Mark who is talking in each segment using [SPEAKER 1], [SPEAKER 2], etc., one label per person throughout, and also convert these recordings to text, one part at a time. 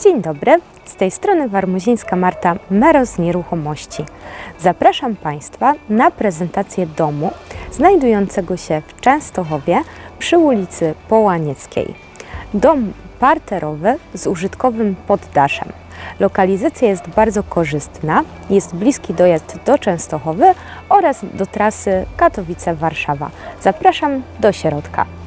[SPEAKER 1] Dzień dobry, z tej strony Warmuzińska Marta, Meros z Nieruchomości. Zapraszam Państwa na prezentację domu znajdującego się w Częstochowie przy ulicy Połanieckiej. Dom parterowy z użytkowym poddaszem. Lokalizacja jest bardzo korzystna, jest bliski dojazd do Częstochowy oraz do trasy Katowice-Warszawa. Zapraszam do środka.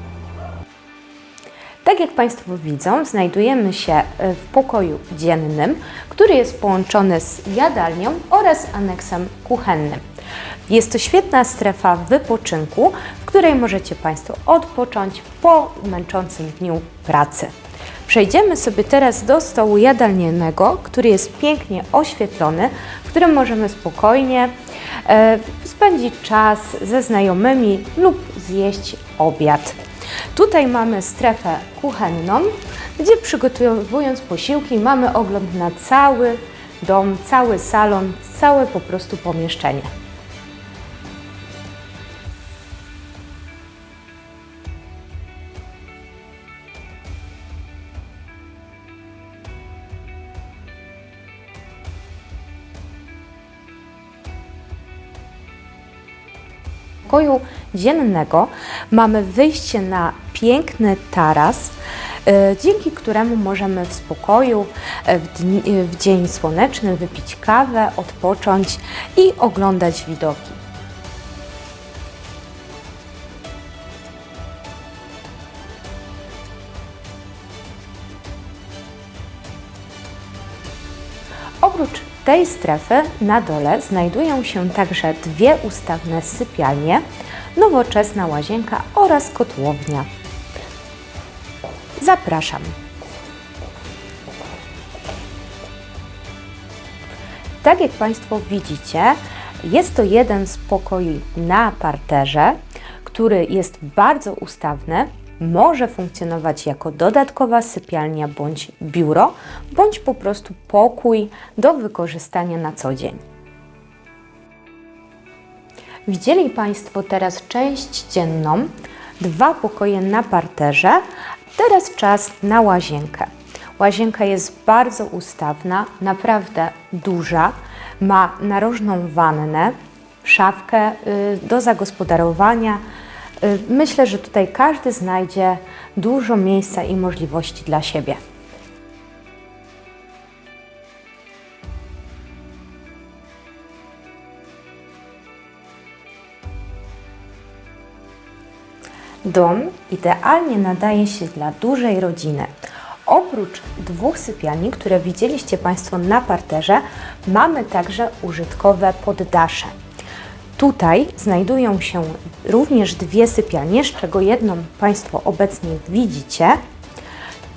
[SPEAKER 1] Tak jak Państwo widzą, znajdujemy się e, w pokoju dziennym, który jest połączony z jadalnią oraz aneksem kuchennym. Jest to świetna strefa wypoczynku, w której możecie Państwo odpocząć po męczącym dniu pracy. Przejdziemy sobie teraz do stołu jadalnianego, który jest pięknie oświetlony, w którym możemy spokojnie e, spędzić czas ze znajomymi lub zjeść obiad. Tutaj mamy strefę kuchenną, gdzie przygotowując posiłki mamy ogląd na cały dom, cały salon, całe po prostu pomieszczenie. Pokoju dziennego mamy wyjście na piękny taras, e, dzięki któremu możemy w spokoju e, w, dni, e, w dzień słoneczny wypić kawę, odpocząć i oglądać widoki. Oprócz tej strefy na dole znajdują się także dwie ustawne sypialnie, nowoczesna łazienka oraz kotłownia. Zapraszam. Tak jak Państwo widzicie, jest to jeden z pokoi na parterze, który jest bardzo ustawny, może funkcjonować jako dodatkowa sypialnia bądź biuro, bądź po prostu pokój do wykorzystania na co dzień. Widzieli Państwo teraz część dzienną, dwa pokoje na parterze, teraz czas na łazienkę. Łazienka jest bardzo ustawna, naprawdę duża, ma narożną wannę, szafkę y, do zagospodarowania, myślę, że tutaj każdy znajdzie dużo miejsca i możliwości dla siebie. Dom idealnie nadaje się dla dużej rodziny. Oprócz dwóch sypialni, które widzieliście Państwo na parterze, mamy także użytkowe poddasze. Tutaj znajdują się również dwie sypialnie, z czego jedną Państwo obecnie widzicie,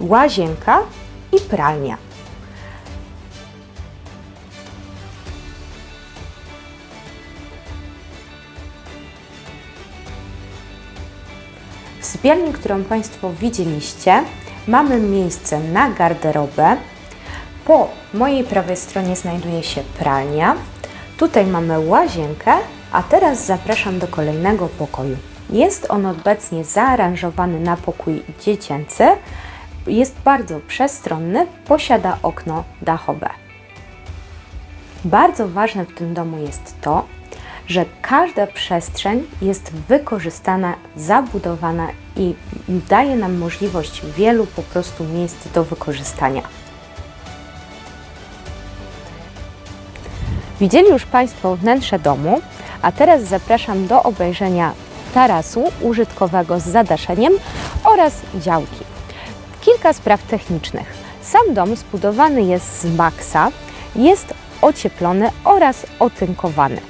[SPEAKER 1] łazienka i pralnia. W sypialni, którą Państwo widzieliście, mamy miejsce na garderobę. Po mojej prawej stronie znajduje się pralnia. Tutaj mamy łazienkę a teraz zapraszam do kolejnego pokoju. Jest on obecnie zaaranżowany na pokój dziecięcy. Jest bardzo przestronny, posiada okno dachowe. Bardzo ważne w tym domu jest to, że każda przestrzeń jest wykorzystana, zabudowana i daje nam możliwość wielu po prostu miejsc do wykorzystania. Widzieli już Państwo wnętrze domu. A teraz zapraszam do obejrzenia tarasu użytkowego z zadaszeniem oraz działki. Kilka spraw technicznych. Sam dom zbudowany jest z maksa, jest ocieplony oraz otynkowany.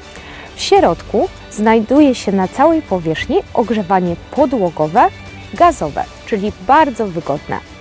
[SPEAKER 1] W środku znajduje się na całej powierzchni ogrzewanie podłogowe, gazowe, czyli bardzo wygodne.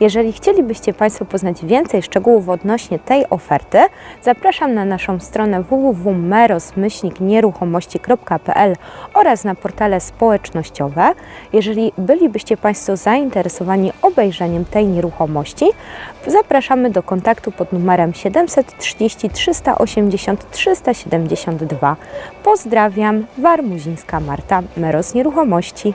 [SPEAKER 1] Jeżeli chcielibyście Państwo poznać więcej szczegółów odnośnie tej oferty, zapraszam na naszą stronę www.meros-nieruchomości.pl oraz na portale społecznościowe. Jeżeli bylibyście Państwo zainteresowani obejrzeniem tej nieruchomości, zapraszamy do kontaktu pod numerem 730 380 372. Pozdrawiam, Warmuzińska Marta, Meros Nieruchomości.